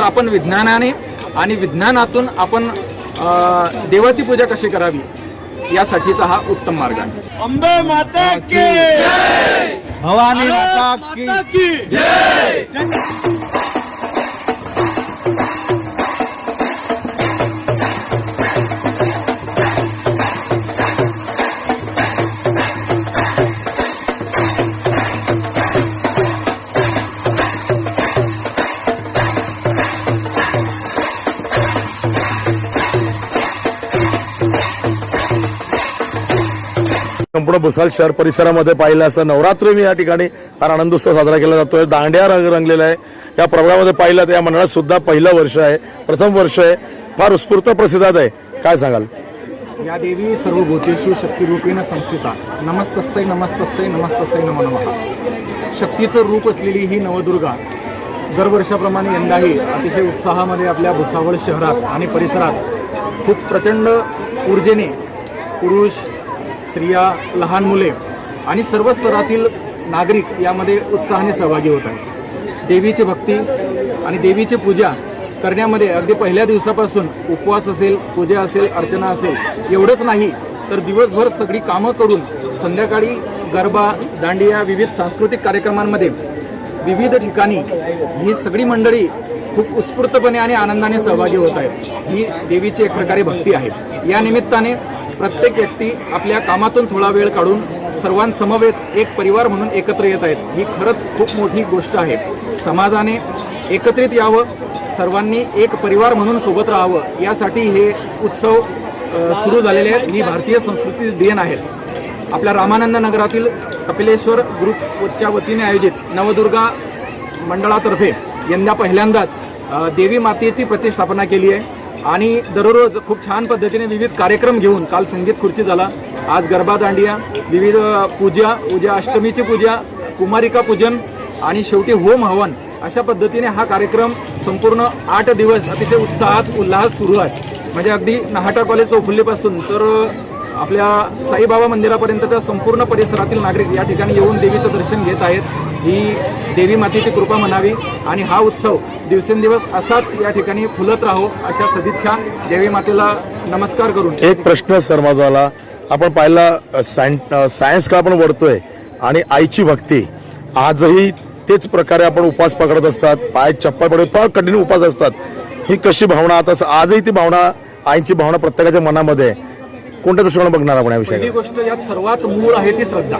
आपण विज्ञानाने आणि विज्ञानातून आपण देवाची पूजा कशी करावी यासाठीचा हा उत्तम मार्ग आहे. अंबे माता की भवानी माता की संपूर्ण भुसाल शहर परिसरामध्ये पाहिलं असं नवरात्री मी या ठिकाणी फार आनंदोत्सव साजरा केला जातोय. दांड्या रंग रंगलेला आहे. या प्रोग्राममध्ये पाहिलं तर या मंडळात सुद्धा पहिलं वर्ष आहे. प्रथम वर्ष आहे. फार उत्स्फूर्त प्रसिद्धात आहे. काय सांगाल? या देवी सर्वभूतेषु शक्तिरूपेण संस्थिता. नमस्तस्यै नमस्तस्यै नमस्तस्यै नमो नमः. शक्तीचं रूप असलेली ही नवदुर्गा दरवर्षाप्रमाणे यंदाही अतिशय उत्साहामध्ये आपल्या भुसावळ शहरात आणि परिसरात खूप प्रचंड ऊर्जेने पुरुष स्त्रिया लहान मुले आणि सर्व स्तरातील नागरिक यामध्ये उत्साहाने सहभागी होत आहेत. देवीची भक्ती आणि देवीची पूजा करण्यामध्ये अगदी पहिल्या दिवसापासून उपवास असेल पूजा असेल अर्चना असेल एवढंच नाही तर दिवसभर सगळी कामं करून संध्याकाळी गरबा दांडिया विविध सांस्कृतिक कार्यक्रमांमध्ये विविध ठिकाणी ही सगळी मंडळी खूप उत्स्फूर्तपणे आणि आनंदाने सहभागी होत आहेत. ही देवीची एक प्रकारे भक्ती आहे. या निमित्ताने प्रत्येक व्यक्ती आपल्या कामातून थोडा वेळ काढून सर्वांसमवेत एक परिवार म्हणून एकत्र येत आहेत. ही खरंच खूप मोठी गोष्ट आहे. समाजाने एकत्रित यावं सर्वांनी एक परिवार म्हणून सोबत राहावं यासाठी हे उत्सव सुरू झालेले आहेत. ही भारतीय संस्कृती देण आहेत आपल्या रामानंद नगरातील कपिलेश्वर ग्रुपच्या वतीने आयोजित नवदुर्गा मंडळातर्फे यंदा पहिल्यांदाच देवी मातेची प्रतिष्ठापना केली आहे. आणि दररोज खूप छान पद्धतीने विविध कार्यक्रम घेऊन काल संगीत खुर्ची झाला. आज गरबा दांडिया विविध पूजा उद्या अष्टमीची पूजा कुमारिका पूजन आणि शेवटी होम हवन. अशा पद्धतीने हा कार्यक्रम संपूर्ण आठ दिवस अतिशय उत्साहात उल्हास सुरू आहे. म्हणजे अगदी नहाटा कॉलेज चौफुल्लीपासून तर आपल्या साईबाबा मंदिरापर्यंतच्या संपूर्ण परिसरातील नागरिक या ठिकाणी येऊन देवीचं दर्शन घेत आहेत. ही देवी मातेची कृपा म्हणावी आणि हा उत्सव दिवसेंदिवस असाच या ठिकाणी फुलत राहो अशा सदिच्छा देवी मातेला नमस्कार करून. एक प्रश्न सर माझा आला आपण पाहिला सायन्स का आपण वडतोय आणि आईची भक्ती. आजही तेच प्रकारे आपण उपवास पकडत असतात पाय चप्पल पडत फार कठीण उपवास असतात. ही कशी भावना आता आजही ती भावना आईची भावना प्रत्येकाच्या मनामध्ये. कोणत्या दृष्टिकोन बघणार आपण या विषयाकडे? गोष्ट यात सर्वात मूळ आहे ती श्रद्धा.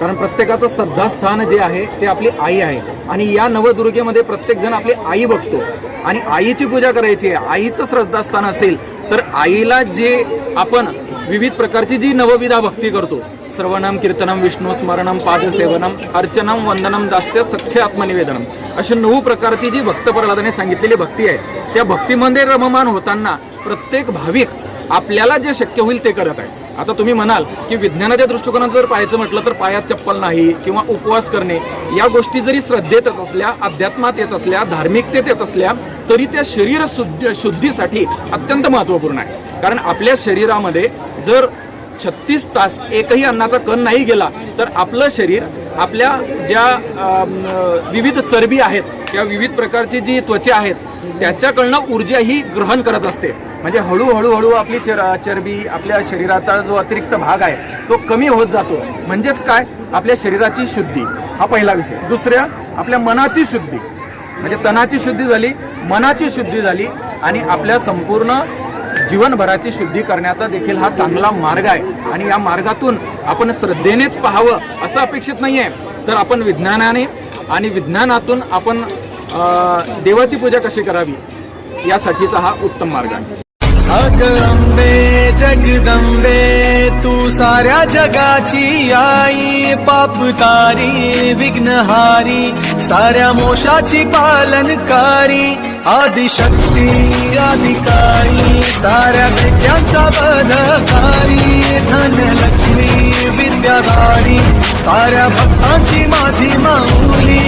कारण प्रत्येकाचं श्रद्धास्थान जे आहे ते आपली आई आहे. आणि या नवदुर्गेमध्ये प्रत्येकजण आपली आई बघतो. आणि आईची पूजा करायची आहे आईचं श्रद्धास्थान असेल तर आईला जे आपण विविध प्रकारची जी नवविधा भक्ती करतो सर्वनाम कीर्तनम विष्णू स्मरणम पादसेवनम अर्चनम वंदनम दास्य सख्य आत्मनिवेदनम अशा नऊ प्रकारची जी भक्त प्रल्हादाने सांगितलेली भक्ती आहे त्या भक्तीमध्ये रममान होताना प्रत्येक भाविक आपल्याला जे शक्य होईल ते करत आहे. आता तुम्ही म्हणाल की विज्ञानाच्या दृष्टिकोनात जर पाहायचं म्हटलं तर पायात चप्पल नाही किंवा उपवास करणे या गोष्टी जरी श्रद्धेतच असल्या अध्यात्मात येत असल्या धार्मिकतेत येत असल्या तरी त्या शरीर शुद्ध शुद्धीसाठी अत्यंत महत्त्वपूर्ण आहे. कारण आपल्या शरीरामध्ये जर छत्तीस तास एकही अन्नाचा कण नाही गेला तर आपलं शरीर आपल्या ज्या विविध चरबी आहेत किंवा विविध प्रकारची जी त्वचा आहेत त्याच्याकडनं ऊर्जा ही ग्रहण करत असते. म्हणजे हळूहळू हळू आपली चर चरबी आपल्या शरीराचा जो अतिरिक्त भाग आहे तो कमी होत जातो. म्हणजेच काय? आपल्या शरीराची शुद्धी. हा पहिला विषय. दुसऱ्या आपल्या मनाची शुद्धी. म्हणजे तणाची शुद्धी झाली मनाची शुद्धी झाली आणि आपल्या संपूर्ण जीवनभराची शुद्धी करण्याचा देखील हा चांगला मार्ग आहे. आणि या मार्गातून आपण श्रद्धेनेच पाहावं असं अपेक्षित नाही आहे तर आपण विज्ञानाने आणि विज्ञानातून आपण देवाची पूजा कशी करावी? यासाठीचा हा उत्तम मार्ग आहे. अग अंबे जगदंबे तू साऱ्या जगाची आई पाप तारी विघ्नहारी साऱ्या मोशाची पालनकारी आदिशक्ती अधिकारी साऱ्या विद्यांचा बधकारी धनलक्ष्मी विद्याधारी साऱ्या भक्तांची माझी माऊली.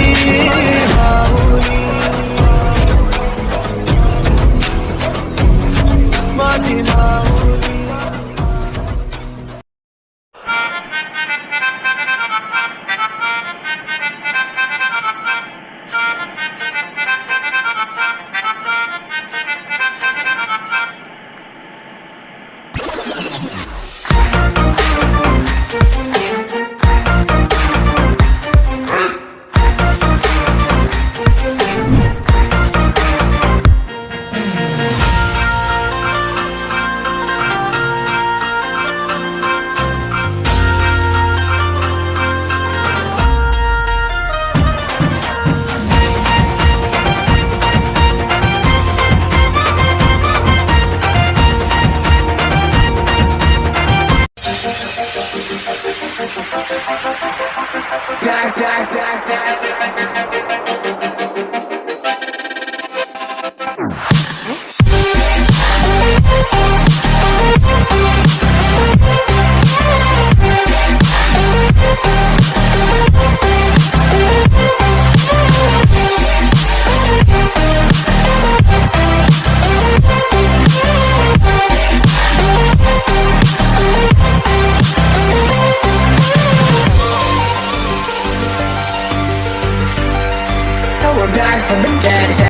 original We're back from the dead.